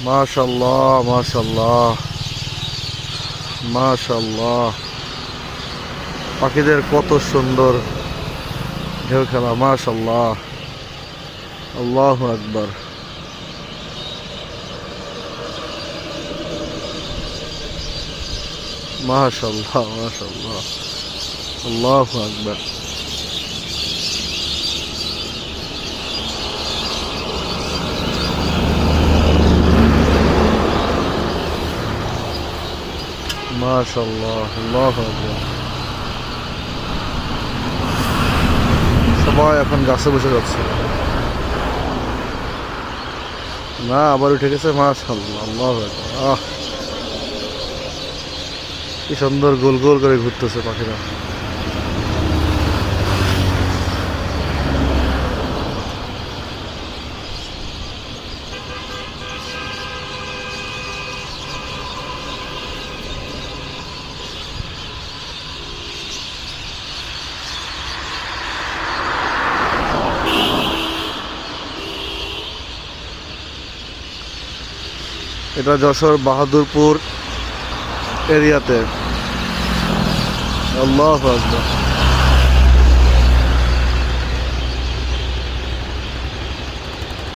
মাশাল্লাহ মাশাল্লাহ মাশাল্লাহ। পাখিদের কত সুন্দর ঢেউ খেলা, মাশাল্লাহ। আল্লাহ আকবার। মাশাল্লাহ মাশাল্লাহ। আল্লাহ আকবার। মাশাল্লাহ আল্লাহ সবাই এখন গাছে বসে যাচ্ছে। না, আবার উঠে গেছে মাশাল্লাহ আল্লাহ আহ। কি সুন্দর গোল গোল করে ঘুরতেছে পাখিরা। এটা যশোর বাহাদুরপুর এরিয়াতে। আল্লাহ আকবার।